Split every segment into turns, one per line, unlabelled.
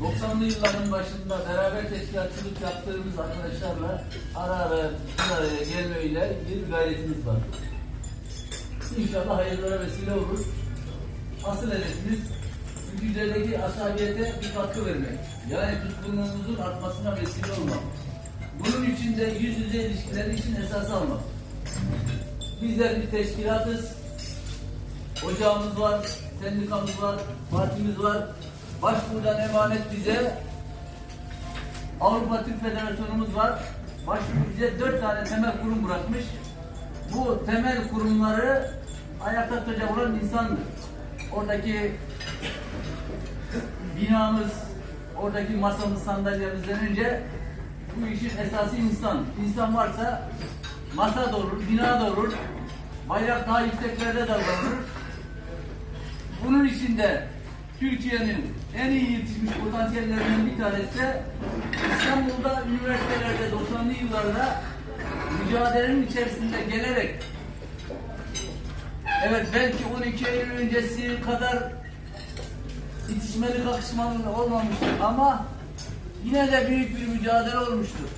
...90'lı yılların başında beraber teşkilatçılık yaptığımız arkadaşlarla ara ara bir araya gelmeyle bir gayretimiz var. İnşallah hayırlara vesile olur. Asıl hedefimiz ülkelerdeki asabiyete bir katkı vermek. Yani tutkunluğumuzun artmasına vesile olmak. Bunun için de yüz yüze ilişkileri için esas almak. Bizler bir teşkilatız. Ocağımız var, sendikamız var, partimiz var. Başbuğdan emanet bize Avrupa Türk Federasyonumuz var. Başbuğ bize dört tane temel kurum bırakmış. Bu temel kurumları ayakta tutacak olan insandır. Oradaki binamız, oradaki masamız, sandalyemizden önce bu işin esası insan. İnsan varsa masa da olur, bina da olur, bayrak daha yükseklerde davranır. Bunun içinde Türkiye'nin en iyi yetişmiş potansiyellerinden bir tanesi de İstanbul'da üniversitelerde 90'lı yıllarda mücadelenin içerisinde gelerek evet belki 12 Eylül öncesi kadar itişmeli kakışmalı olmamıştır ama yine de büyük bir mücadele olmuştur.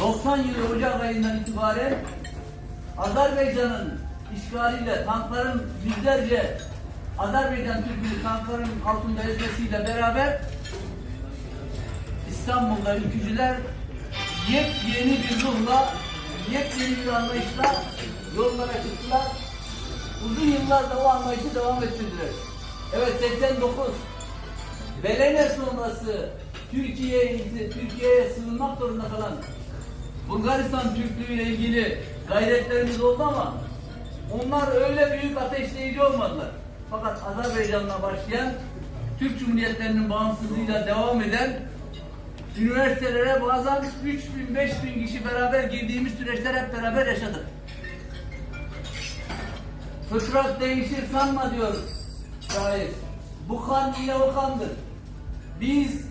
90 yılı Ocak ayından itibaren Azerbaycan'ın işgaliyle tankların yüzlerce Azerbaycan Türk'ünü tankların altında ezmesiyle beraber İstanbul'da ülkücüler yepyeni bir ruhla, yepyeni bir anlayışla yollara çıktılar. Uzun yıllar da o anlayışı devam ettirdiler. Evet 89 Belene sonrası Türkiye'ye Türkiye'ye sığınmak zorunda kalan Bulgaristan Türklüğü ile ilgili gayretlerimiz oldu ama onlar öyle büyük ateşleyici olmadılar. Fakat Azerbaycan'la başlayan Türk Cumhuriyetlerinin bağımsızlığıyla devam eden üniversitelere bazen 3 bin, 5 bin kişi beraber girdiğimiz süreçler hep beraber yaşadık. Fıtrat değişir sanma diyoruz. Şair. Bu kan yine o kandır. Biz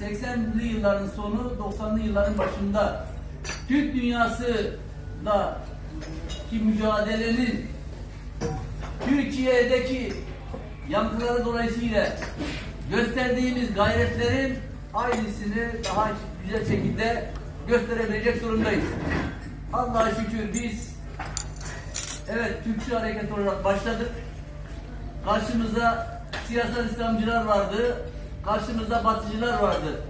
80'li yılların sonu 90'lı yılların başında Türk dünyası da ki mücadelenin Türkiye'deki yankıları dolayısıyla gösterdiğimiz gayretlerin aynısını daha güzel şekilde gösterebilecek durumdayız. Allah'a şükür biz evet Türkçü hareket olarak başladık. Karşımızda siyasal İslamcılar vardı. Karşımızda batıcılar vardı.